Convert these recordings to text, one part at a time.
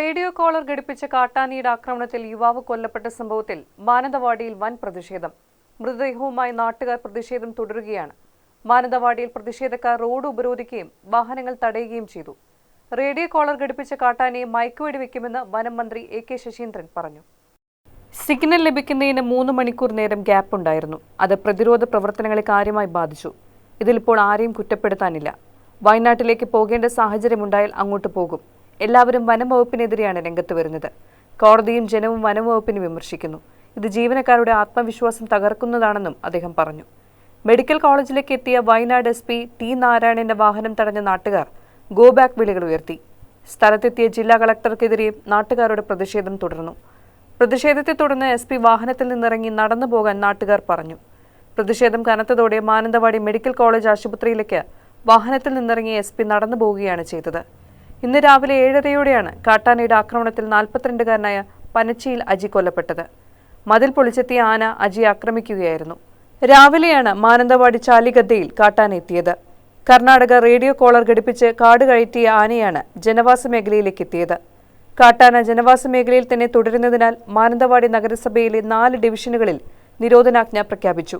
Radio collar ഘടിപ്പിച്ച കാട്ടാനിയുടെ ആക്രമണത്തിൽ യുവാവ് കൊല്ലപ്പെട്ട സംഭവത്തിൽ മാനന്തവാടിയിൽ വൻ പ്രതിഷേധം. മൃതദേഹവുമായി നാട്ടുകാർ പ്രതിഷേധം തുടരുകയാണ്. മാനന്തവാടിയിൽ പ്രതിഷേധക്കാർ റോഡ് ഉപരോധിക്കുകയും വാഹനങ്ങൾ തടയുകയും ചെയ്തു. റേഡിയോ കോളർ ഘടിപ്പിച്ച കാട്ടാനയെ മയക്കുവെടി വയ്ക്കുമെന്ന് വനം മന്ത്രി എ കെ ശശീന്ദ്രൻ പറഞ്ഞു. സിഗ്നൽ ലഭിക്കുന്നതിന് മൂന്ന് മണിക്കൂർ നേരം ഗ്യാപ്പ് ഉണ്ടായിരുന്നു. അത് പ്രതിരോധ പ്രവർത്തനങ്ങളെ കാര്യമായി ബാധിച്ചു. ഇതിലിപ്പോൾ ആരെയും കുറ്റപ്പെടുത്താനില്ല. വയനാട്ടിലേക്ക് പോകേണ്ട സാഹചര്യമുണ്ടായാൽ അങ്ങോട്ട് പോകും. എല്ലാവരും വനം വകുപ്പിനെതിരെയാണ് രംഗത്ത് വരുന്നത്. കോടതിയും ജനവും വനം വകുപ്പിനെ വിമർശിക്കുന്നു. ഇത് ജീവനക്കാരുടെ ആത്മവിശ്വാസം തകർക്കുന്നതാണെന്നും അദ്ദേഹം പറഞ്ഞു. മെഡിക്കൽ കോളേജിലേക്ക് എത്തിയ വയനാട് എസ് പി ടി നാരായണന്റെ വാഹനം തടഞ്ഞ നാട്ടുകാർ ഗോ ബാക്ക് വിളികൾ ഉയർത്തി. സ്ഥലത്തെത്തിയ ജില്ലാ കളക്ടർക്കെതിരെയും നാട്ടുകാരുടെ പ്രതിഷേധം തുടർന്നു. പ്രതിഷേധത്തെ തുടർന്ന് എസ് പി വാഹനത്തിൽ നിന്നിറങ്ങി നടന്നു പോകാൻ നാട്ടുകാർ പറഞ്ഞു. പ്രതിഷേധം കനത്തതോടെ മാനന്തവാടി മെഡിക്കൽ കോളേജ് ആശുപത്രിയിലേക്ക് വാഹനത്തിൽ നിന്നിറങ്ങിയ എസ് പി നടന്നു പോവുകയാണ് ചെയ്തത്. ഇന്ന് രാവിലെ ഏഴരയോടെയാണ് കാട്ടാനയുടെ ആക്രമണത്തിൽ നാൽപ്പത്തിരണ്ടുകാരനായ പനച്ചിയിൽ അജി കൊല്ലപ്പെട്ടത്. മതിൽ പൊളിച്ചെത്തിയ ആന അജിയെ ആക്രമിക്കുകയായിരുന്നു. രാവിലെയാണ് മാനന്തവാടി ചാലിഗദ്ദയിൽ കാട്ടാന എത്തിയത്. കർണാടക റേഡിയോ കോളർ ഘടിപ്പിച്ച് കാട് കയറ്റിയ ആനയാണ് ജനവാസ മേഖലയിലേക്ക് എത്തിയത്. കാട്ടാന ജനവാസ മേഖലയിൽ തന്നെ തുടരുന്നതിനാൽ മാനന്തവാടി നഗരസഭയിലെ നാല് ഡിവിഷനുകളിൽ നിരോധനാജ്ഞ പ്രഖ്യാപിച്ചു.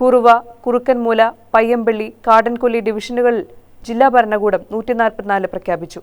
കുറുവ കുറുക്കൻമൂല പയ്യമ്പള്ളി കാടൻകൊല്ലി ഡിവിഷനുകളിൽ ജില്ലാ ഭരണകൂടം നൂറ്റി നാൽപ്പത്തിനാല് പ്രഖ്യാപിച്ചു